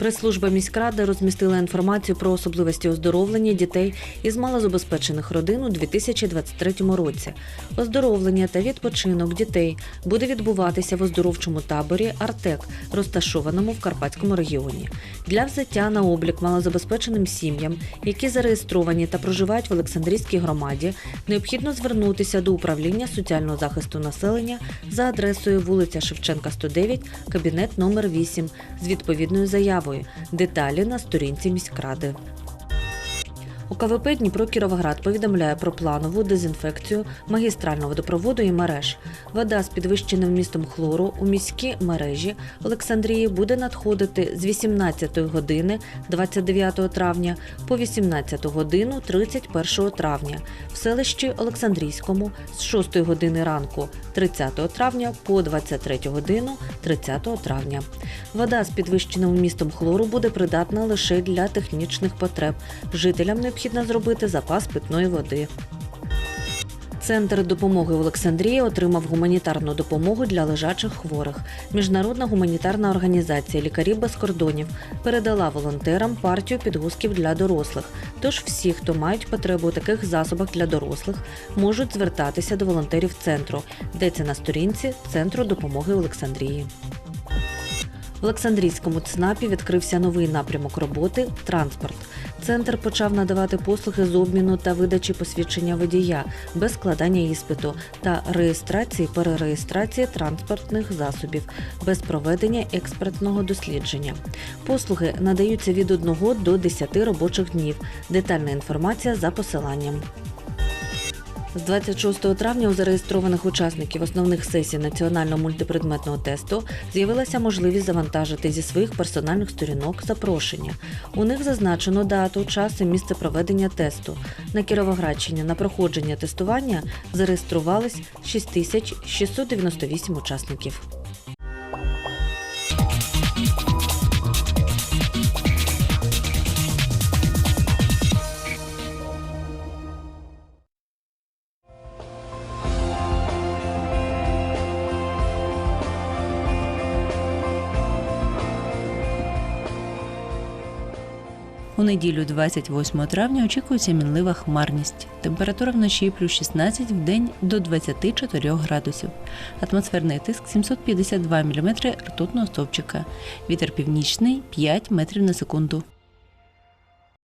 Прес-служба міськради розмістила інформацію про особливості оздоровлення дітей із малозабезпечених родин у 2023 році. Оздоровлення та відпочинок дітей буде відбуватися в оздоровчому таборі Артек, розташованому в Карпатському регіоні. Для взяття на облік малозабезпеченим сім'ям, які зареєстровані та проживають в Олександрійській громаді, необхідно звернутися до управління соціального захисту населення за адресою вулиця Шевченка, 109, кабінет номер 8 з відповідною заявою. Деталі на сторінці міськради. ОКВП Дніпро Кіровоград повідомляє про планову дезінфекцію магістрального водопроводу і мереж. Вода з підвищеним вмістом хлору у міські мережі Олександрії буде надходити з 18 години 29 травня по 18 годину 31 травня, в селищі Олександрійському з 6 години ранку 30 травня по 23 годину 30 травня. Вода з підвищеним вмістом хлору буде придатна лише для технічних потреб. Жителям необхідно зробити запас питної води. Центр допомоги в Олександрії отримав гуманітарну допомогу для лежачих хворих. Міжнародна гуманітарна організація Лікарі без кордонів передала волонтерам партію підгузків для дорослих. Тож всі, хто мають потребу у таких засобах для дорослих, можуть звертатися до волонтерів центру. Йдеться на сторінці Центру допомоги в Олександрії. В Олександрійському ЦНАПі відкрився новий напрямок роботи транспорт. Центр почав надавати послуги з обміну та видачі посвідчення водія без складання іспиту та реєстрації перереєстрації транспортних засобів без проведення експертного дослідження. Послуги надаються від 1 до 10 робочих днів. Детальна інформація за посиланням. З 26 травня у зареєстрованих учасників основних сесій національного мультипредметного тесту з'явилася можливість завантажити зі своїх персональних сторінок запрошення. У них зазначено дату, час і місце проведення тесту. На Кіровоградщині на проходження тестування зареєструвались 6698 учасників. У неділю 28 травня очікується мінлива хмарність. Температура вночі плюс 16, в день до 24 градусів. Атмосферний тиск 752 мм ртутного стовпчика. Вітер північний 5 метрів на секунду.